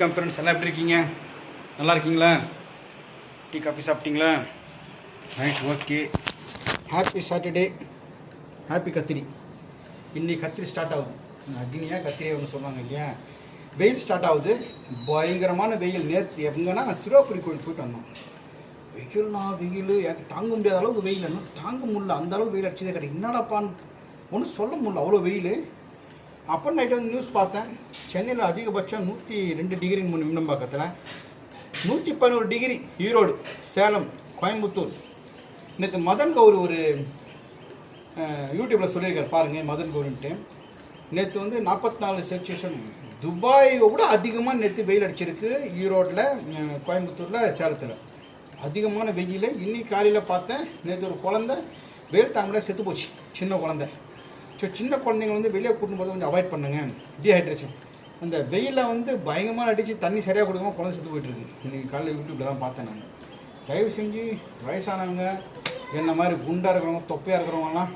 வணக்கம் ஃப்ரெண்ட்ஸ் எல்லாம் எப்படி இருக்கீங்க? நல்லா இருக்கீங்களா? டீ காஃபி சாப்பிட்டீங்களா? Right okay happy Saturday happy கத்திரி இன்னைக்கு கத்திரி ஸ்டார்ட் ஆகுது. அக்னியாக கத்திரி ஒன்று சொல்லுவாங்க இல்லையா? வெயில் ஸ்டார்ட் ஆகுது. பயங்கரமான வெயில். நேற்று எங்கன்னா சிறுவாபுரி கோயில் போயிட்டு வந்தோம். வெயில்னா வெயில். எனக்கு தாங்க முடியாத அளவுக்கு வெயில். என்ன தாங்க முடியல. அந்த அளவுக்கு வெயில் அடிச்சதே கிடையாது. என்னடாப்பான்னு ஒன்றும் சொல்ல முடியல. அவ்வளோ வெயில். அப்புறம் நைட்டு வந்து நியூஸ் பார்த்தேன். சென்னையில் அதிகபட்சம் நூற்றி ரெண்டு டிகிரி பக்கத்தில் நூற்றி பதினோரு டிகிரி ஈரோடு சேலம் கோயம்புத்தூர். நேற்று மதன் கௌரி ஒரு யூடியூப்பில் சொல்லியிருக்காரு. பாருங்கள் மதன் கௌரின்ட்டு. நேற்று வந்து நாற்பத்தி நாலு செல்சியஸன் துபாயை விட அதிகமாக நேற்று வெயில் அடிச்சிருக்கு ஈரோட்டில் கோயம்புத்தூரில் சேலத்தில். அதிகமான வெயில். இன்னைக்கு காலையில் பார்த்தேன் நேற்று ஒரு குழந்தை வெயில் தாங்கல செத்து போச்சு. சின்ன குழந்தை. ஸோ சின்ன குழந்தைங்க வந்து வெளியே கூட்டின்னு போகிறது கொஞ்சம் அவாய்ட் பண்ணுங்க. டீஹைட்ரேஷன் அந்த வெயிலில் வந்து பயங்கரமாக அடித்து தண்ணி சரியாக கொடுக்காம குழந்தை செத்து போயிட்டு இன்றைக்கி காலையில் யூடியூப்பில் தான் பார்த்தேன் நான். தயவு செஞ்சு வயசானவங்க என்ன மாதிரி குண்டாக இருக்கிறவங்க தொப்பையாக இருக்கிறவங்கலாம்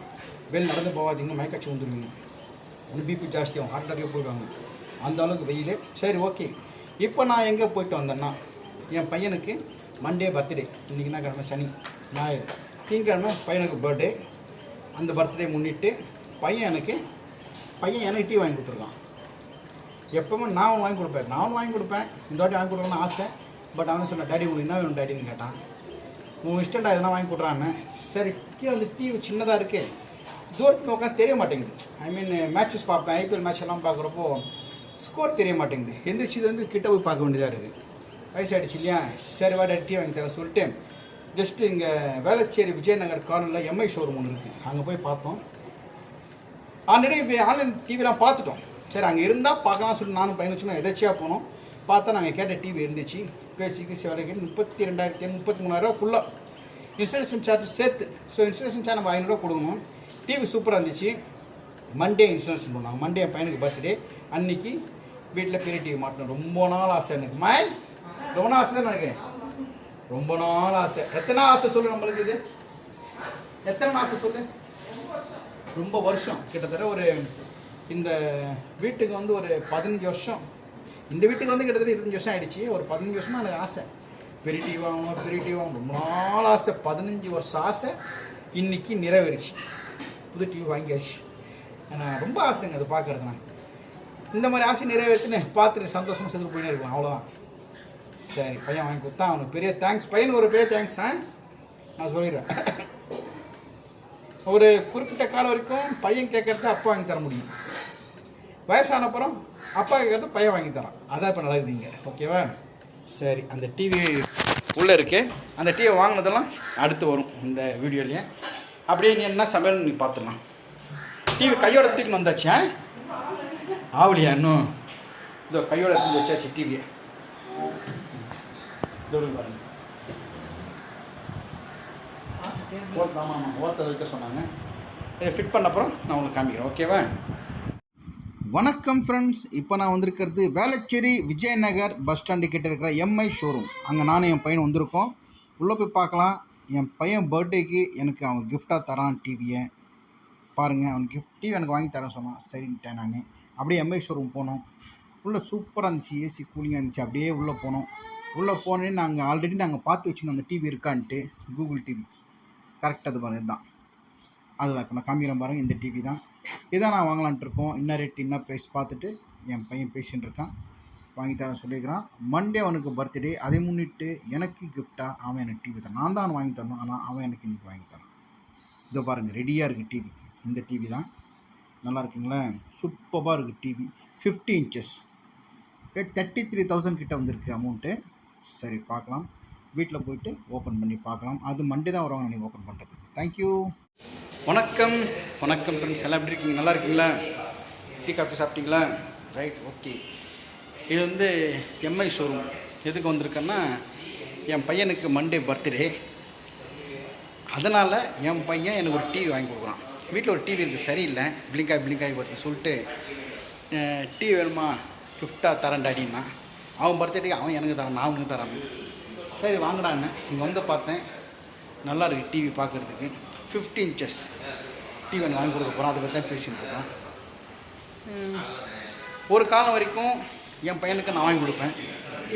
வெளியில் நடந்து போகாதீங்க. மயக்கச்சி வந்துடுவீங்க ஒன்று பிபி ஜாஸ்தியாகும் ஹார்ட் அட்டாக்கே போயிடுவாங்க. அந்த அளவுக்கு வெயில். சரி ஓகே இப்போ நான் எங்கே போயிட்டு வந்தேன்னா என் பையனுக்கு மண்டே பர்த்டே இன்றைக்கி என்ன கிழமை சனி ஞாயிறு. திங்கக்கிழமை பையனுக்கு பர்த்டே அந்த பர்த்டே முன்னிட்டு பையன் எனக்கு பையன் எனக்கு டீ வாங்கி கொடுத்துருக்கான். எப்பவுமே நான் ஒன்று வாங்கி கொடுப்பேன். நானும் வாங்கி கொடுப்பேன். இந்த வாட்டி வாங்கி கொடுக்கணும்னு ஆசை. பட் அவன் சொன்னான் டேடி உங்களுக்கு என்ன வேணும் டேடின்னு கேட்டான். உன் இஷ்டண்டா எதனா வாங்கி கொடுறான்னு சரி கீழே வந்து டிவி சின்னதாக இருக்குது தூரத்துக்கு உட்காந்து தெரிய மாட்டேங்குது. ஐ மீன் மேட்சஸ் பார்ப்பேன். ஐபிஎல் மேட்ச் எல்லாம் பார்க்குறப்போ ஸ்கோர் தெரிய மாட்டேங்குது. எந்திரிச்சு வந்து கிட்ட போய் பார்க்க வேண்டியதாக இருக்குது. வயசாயிடுச்சு இல்லையா? சரி வாடா டீ வாங்கி தர சொல்லிட்டு ஜஸ்ட்டு இங்கே வேளச்சேரி விஜயநகர் கார்னரில் எம்ஐ ஷோரூம் ஒன்று இருக்குது அங்கே போய் பார்த்தோம். ஆல்ரெடி இப்போ ஆன்லைன் டிவிலாம் பார்த்துட்டோம். சரி அங்கே இருந்தால் பார்க்கலாம் சொல்லி நானும் பையன் வச்சுக்கோங்க எதாச்சியாக போனோம். பார்த்தா நாங்கள் கேட்ட டிவி இருந்துச்சு. பேசி பேசிக்கு வேலைக்கு முப்பத்தி ரெண்டாயிரத்தி முப்பத்தி மூணாயிரரூவாக்குள்ளே இன்சூரன்ஸ் சார்ஜ் சேர்த்து. ஸோ இன்சூரன்ஸ் சார்ஜ் நம்ம ஐநூறுரூவா கொடுக்கணும். டிவி சூப்பராக இருந்துச்சு. மண்டே இன்ஸ்டலேஷன் பண்ணாங்க மண்டே என் பையனுக்கு பர்த்டே அன்னைக்கு வீட்டில் பெரிய டிவி மாட்டணும் ரொம்ப நாள் ஆசை எனக்கு. மாய் ரொம்ப நாள் ஆசை தான் எனக்கு? ரொம்ப நாள் ஆசை. எத்தனை ஆசை சொல்லு நம்மளுக்கு இது? எத்தனை ஆசை சொல்லு? ரொம்ப வருஷம். கிட்டத்தட்ட ஒரு இந்த வீட்டுக்கு வந்து ஒரு பதினஞ்சு வருஷம். இந்த வீட்டுக்கு வந்து கிட்டத்தட்ட இருபத்தஞ்சு வருஷம் ஆயிடுச்சு. ஒரு பதினஞ்சு வருஷமாக எனக்கு ஆசை. பெரிய டிவி வாங்கணும் பெரிய வாங்கணும். ரொம்ப நாள் ஆசை. பதினஞ்சு வருஷம் ஆசை. இன்னைக்கு நிறைவேறிச்சு. புது டிவி வாங்கியாச்சு. ஆனால் ரொம்ப ஆசைங்க அது பார்க்கறது நான் இந்த மாதிரி ஆசை நிறைவேற்றுன்னு பார்த்துட்டு சந்தோஷமாக செஞ்சு போயினே இருக்கும் அவ்வளோதான் சரி பையன் வாங்கி கொடுத்தா அவனுக்கு பெரிய தேங்க்ஸ் பையனுக்கு ஒரு பெரிய தேங்க்ஸ் ஆ? நான் சொல்லிடுறேன். ஒரு குறிப்பிட்ட காலம் வரைக்கும் பையன் கேட்கறது அப்பா வாங்கி தர முடியும். வயசான அப்புறம் அப்பா கேட்கறது பையன் வாங்கி தரான். அதான் இப்போ நடக்குது இங்கே ஓகேவா? சரி அந்த டிவி உள்ளே இருக்கு. அந்த டிவியை வாங்கினதெல்லாம் அடுத்து வரும் இந்த வீடியோலேயே. அப்படியே நீ என்ன சமையல் நீ பார்த்துடலாம் டிவி கையோட தூக்கின்னு வந்தாச்சு ஆவலியா இன்னும்? இதோ கையோட எடுத்து வச்சாச்சு டிவியை இதோ ஓர்த்து ஆமாம் ஆமாம் சொன்னாங்க. இதை ஃபிட் பண்ண அப்புறம் நான் உங்களுக்கு காமிக்கிறேன் ஓகேவா வணக்கம் ஃப்ரெண்ட்ஸ் இப்போ நான் வந்திருக்கிறது வேளச்சேரி விஜயநகர் பஸ் ஸ்டாண்டு கிட்ட இருக்கிற எம்ஐ ஷோரூம் அங்கே நானும் என் பையன் வந்திருக்கோம். உள்ளே போய் பார்க்கலாம். என் பையன் பர்த்டேக்கு எனக்கு அவன் கிஃப்டாக தரான் டிவியை பாருங்கள் அவன் கிஃப்ட் டிவி எனக்கு வாங்கி தரேன் சொன்னான் சரின்ட்டேன் நான். அப்படியே எம்ஐ ஷோரூம் போனோம். உள்ளே சூப்பராக இருந்துச்சு ஏசி கூலிங்காக இருந்துச்சு. அப்படியே உள்ளே போனோம். உள்ளே போனோடனே நாங்கள் ஆல்ரெடி நாங்கள் பார்த்து வச்சுருந்தோம் அந்த டிவி இருக்கான்ட்டு கூகுள் டிவி கரெக்ட் அது பாருங்க இதுதான். அதுதான் இப்போ நான் காமிக்கிறேன் இந்த டிவி தான். இதான் நான் வாங்கலான்ட்டு இருக்கோம். என்ன ரேட் என்ன ப்ரைஸ் பார்த்துட்டு என் பையன் பேசின்னு இருக்கான். வாங்கி தரேன் சொல்லியிருக்கிறான். மண்டே அவனுக்கு பர்த்டே அதை முன்னிட்டு எனக்கு கிஃப்டாக அவன் எனக்கு டிவி தான் நான் தான் வாங்கி தரணும். ஆனால் அவன் எனக்கு இன்னைக்கு வாங்கி தரான். இதோ பாருங்கள் ரெடியாக இருக்குது டிவி இந்த டிவி தான். நல்லா இருக்குங்களா? சூப்பராக இருக்குது TV fifty inches rate thirty three thousand கிட்டே வந்திருக்கு அமௌண்ட்டு சரி பார்க்கலாம். வீட்டில் போயிட்டு ஓப்பன் பண்ணி பார்க்கலாம். அது மண்டே தான் வருவாங்க நீங்கள் ஓப்பன் பண்ணுறதுக்கு தேங்க்யூ வணக்கம். வணக்கம் ஃப்ரெண்ட்ஸ் எல்லாம் எப்படி இருக்கீங்க? நல்லா இருக்கீங்களா? டீ காஃபி சாப்பிட்டீங்களா? ரைட் ஓகே இது வந்து எம்ஐ ஷோரூம் எதுக்கு வந்திருக்கேன்னா என் பையனுக்கு மண்டே பர்த்டே அதனால் என் பையன் எனக்கு ஒரு டிவி வாங்கி கொடுக்குறான். வீட்டில் ஒரு டிவி இருக்குது சரியில்லை. பிளிங்காய் பிளிங்காய் வருது சொல்லிட்டு டிவி வேணுமா? கிஃப்டாக தரேன் டாடின்னா அவன் பர்த்டேக்கு அவன் எனக்கு தரான் நான் அவனுக்கு தரான். சரி வாங்கடான்னு இங்கே வந்து பார்த்தேன். நல்லா இருக்குது டிவி பார்க்குறதுக்கு. ஃபிஃப்டி இன்ச்சஸ் டிவி எனக்கு வாங்கி கொடுக்க போகிறோம் அதை பற்றி தான் பேசியிருக்கேன் ஒரு காலம் வரைக்கும் என் பையனுக்கு நான் வாங்கி கொடுப்பேன்.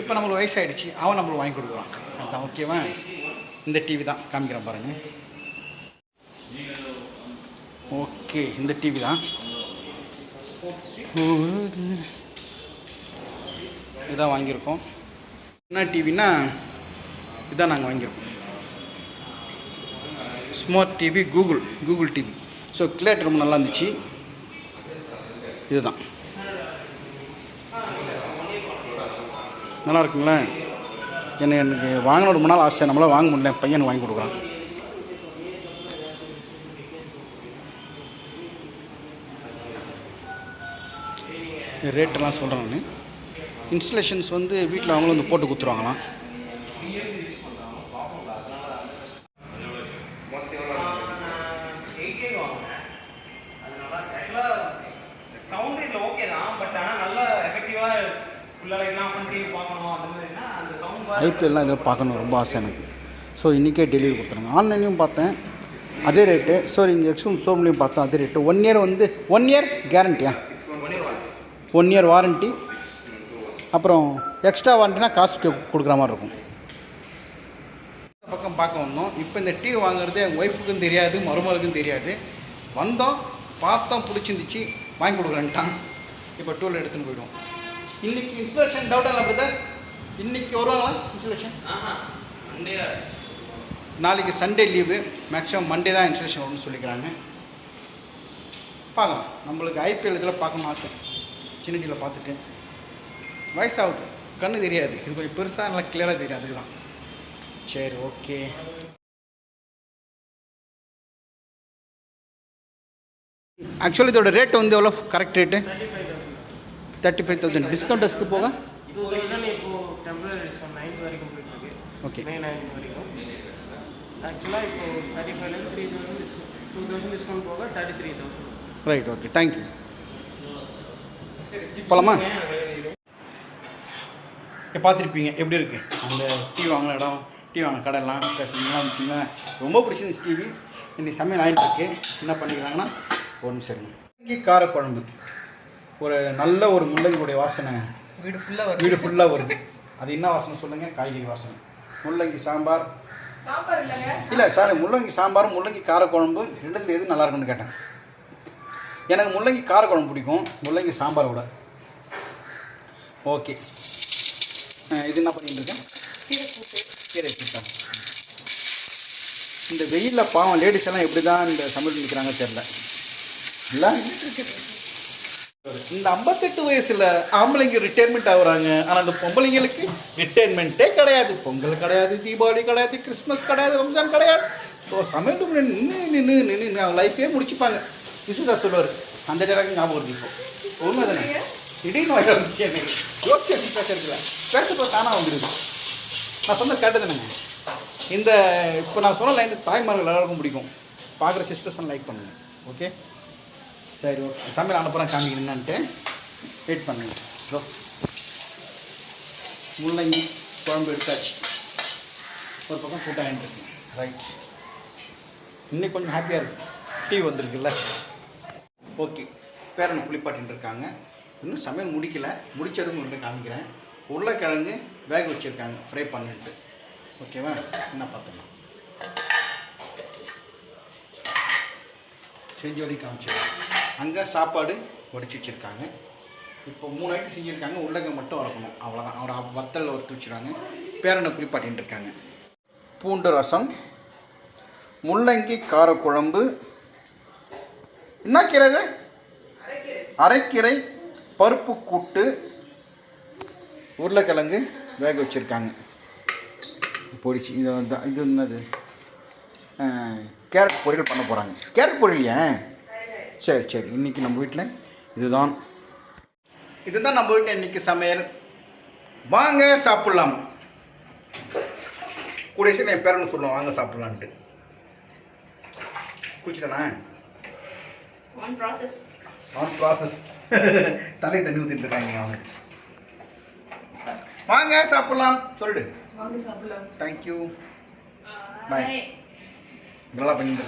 இப்போ நம்மளுக்கு வயசாயிடுச்சு. அவன் நம்மளுக்கு வாங்கி கொடுக்குறான். அதுதான் ஓகேவா இந்த டிவி தான். காமிக்கிறேன் பாருங்க. ஓகே இந்த டிவி தான். இதான் வாங்கியிருக்கோம். என்ன டிவின்னா இதான் நாங்கள் வாங்கியிருக்கோம். Smart TV Google Google TV so clear ரொம்ப நல்லா இருந்துச்சு. இதுதான். நல்லா இருக்குங்களா? என்ன எனக்கு வாங்கணும் ரொம்ப நாள் ஆசை. நம்மளால் வாங்க முடியல. என் பையனுக்கு வாங்கி கொடுக்குறான். ரேட்டெல்லாம் சொல்கிறேன் நான். இன்ஸ்டலேஷன்ஸ் வந்து வீட்டில் அவங்களும் வந்து போட்டு கொடுத்துருவாங்களாம் எயிட்டே அது நல்லா ஆக்சுவலாக சவுண்டு இதில் ஓகே தான் பட் ஆனால் நல்லா எஃபெக்டிவாக ஃபுல்லாக லைட்லாம் பண்ணி பார்க்கணும் அந்த மாதிரினா அந்த சவுண்ட் ஐபிஎல்லாம் இதில் பார்க்கணும் ரொம்ப ஆசை எனக்கு. ஸோ இன்றைக்கே டெலிவரி கொடுத்துருங்க. ஆன்லைன்லையும் பார்த்தேன். அதே ரேட்டு ஸோ இங்கே எக்ஸ்ட்ரூம் ஷோம்லையும் பார்த்தோம் அதே ரேட்டு ஒன் இயர் வந்து ஒன் இயர் கேரண்டியா ஒன் இயர் வாரண்ட்டி அப்புறம் எக்ஸ்ட்ரா வாரண்டினா காசு கொடுக்குற மாதிரி இருக்கும். பக்கம் பார்க்க வந்தோம். இப்போ இந்த டிவி வாங்குறது எங்கள் ஒய்ஃபுக்கும் தெரியாது மருமகளுக்கும் தெரியாது. வந்தோம் பார்த்தோம் பிடிச்சிருந்துச்சு வாங்கி கொடுக்குறேன்ட்டான். இப்போ டூல் எடுத்துன்னு போயிடுவோம். இன்னைக்கு இன்ஸ்டலேஷன் டவுட் இல்லை பிரதர் இன்னைக்கு வருவாங்களா? இன்ஸ்டலேஷன் நாளைக்கு சண்டே லீவு மேக்ஸிமம் மண்டே தான் இன்ஸ்டலேஷன் வரும்னு சொல்லிக்கிறாங்க. பார்க்கலாம். நம்மளுக்கு ஐபிஎல் இதில் பார்க்கணும் ஆசை. சின்ன டிவியில் பார்த்துட்டு. வயசாகுது. கண்ணு தெரியாது. இது கொஞ்சம் பெருசாக நல்லா கிளியராக தெரியும் அதுக்கு தான் சரி ஓகே ஆக்சுவலி இதோட ரேட் வந்து எவ்வளோ correct rate thirty five thousand டிஸ்கவுண்டஸ்க்கு போக? டூ தௌசண்ட் இப்போ temporary discount okay two discount போக thirty three thousand right okay thank you போலாமா? இப்போ பார்த்துருப்பீங்க எப்படி இருக்குது அந்த டிவி வாங்கின இடம்? டிவி வாங்கின கடையெல்லாம் நல்லா இருந்துச்சுங்க ரொம்ப பிடிச்சிருந்துச்சு டிவி இன்னைக்கு சமையல் ஆகிட்டு இருக்கு என்ன பண்ணிக்கிறாங்கன்னா ஒரு நிமிஷம். முள்ளங்கி காரக்குழம்பு ஒரு நல்ல ஒரு முள்ளங்கியுடைய வாசனை. வீடு ஃபுல்லாக வரும் வீடு ஃபுல்லாக வருது. அது என்ன வாசனை சொல்லுங்கள் காய்கறி வாசனை. முள்ளங்கி சாம்பார். இல்லை சார் முள்ளங்கி சாம்பார் முள்ளங்கி காரக்குழம்பு ரெண்டுத்துல எது நல்லா இருக்குன்னு கேட்டேன். எனக்கு முள்ளங்கி காரக்குழம்பு பிடிக்கும். முள்ளங்கி சாம்பாரை விட. ஓகே. இது என்ன பண்ணிட்டு இருக்கேன்? கீரை கூட்டா இந்த வெயிலில் பாவம் லேடிஸ் எல்லாம் எப்படி தான் இந்த சமையல் நிற்கிறாங்க தெரில இல்லை? இந்த ஐம்பத்தெட்டு வயசுல ஆம்பளைங்க ரிட்டையர்மெண்ட் ஆகுறாங்க. ஆனால் அந்த பொம்பளைங்களுக்கு ரிட்டையர்மெண்ட்டே கிடையாது. பொங்கல் கிடையாது தீபாவளி கிடையாது கிறிஸ்மஸ் கிடையாது ரம்ஜான் கிடையாது. ஸோ சமையல் நின்று நின்று நின்று அவங்க லைஃபே முடிச்சுப்பாங்க. விசு சார் சொல்லுவார். அந்த டேரக்ட் ஞாபகம் வருது இப்போ. உண்மை தானே திடீர்னு எனக்கு. யோசிச்சு பேசுறதுல. பேசுறது தானாக வந்துடுது நான் சொன்ன கேட்டதுனுங்க இந்த இப்போ நான் சொன்ன லைன் தாய்மார்கள் எல்லாருக்கும் பிடிக்கும். பார்க்குற சிஸ்டர்ஸ்லாம் லைக் பண்ணுங்கள் ஓகே சரி ஓகே சமையல் அனுப்புகிறேன் காமிக்கிறேன் என்னன்ட்டு. வெயிட் பண்ணுங்க. ஹலோ முள்ளங்கி குழம்பு எடுத்தாச்சு. ஒரு பக்கம் கூட்டாயின்னு ரைட் இன்னைக்கு கொஞ்சம் ஹாப்பியாக இருக்கு. டீ வந்திருக்குல்ல. ஓகே பேரனை குளிப்பாட்டின்னு இருக்காங்க. இன்னும் சமையல் முடிக்கல. முடிச்சதும் உங்களுக்கு காமிக்கிறேன். உருளைக்கிழங்கு வேக வச்சுருக்காங்க. ஃப்ரை பண்ணிட்டு. ஓகேவா என்ன பார்த்துக்கலாம் செஞ்சு வரைக்கும் காமிச்சிருக்கேன் அங்கே சாப்பாடு உடச்சி வச்சுருக்காங்க. இப்போ மூணு ஐட்டம் செஞ்சுருக்காங்க. உள்ளங்க மட்டும் வளர்க்கணும் அவ்வளோதான் அவர் வத்தல் ஒரு வச்சுருக்காங்க பேரனை குளிப்பாட்டின்னு இருக்காங்க. பூண்டு ரசம் முள்ளங்கி காரக்குழம்பு. என்ன கீரை அரைக்கீரை பருப்பு கூட்டு. உருளைக்கிழங்கு வேக வச்சுருக்காங்க. பொரிச்சு இது இது என்னது? கேரட் பொரியல் பண்ண போகிறாங்க கேரட் பொரியல் ஏன்? சரி சரி. இன்றைக்கி நம்ம வீட்டில் இதுதான். இதுதான் நம்ம வீட்டில் இன்றைக்கி சமையல். வாங்க சாப்பிட்லாம். கூட சீக்கிரம் என் பேரன்னு சொல்லுவோம் வாங்க சாப்பிட்லான்ட்டு. குளிச்சிட்டேனா? ஒன் ப்ராசஸ் ஆன் ப்ராசஸ் தலை தண்ணி ஊற்றிட்டு இருக்காங்க அவங்க வாங்க சாப்பிட்லாம். சொல்லிடு. வாங்க சாப்பிடலாம். தேங்க்யூ பாய் நல்லா பண்ணிட்டு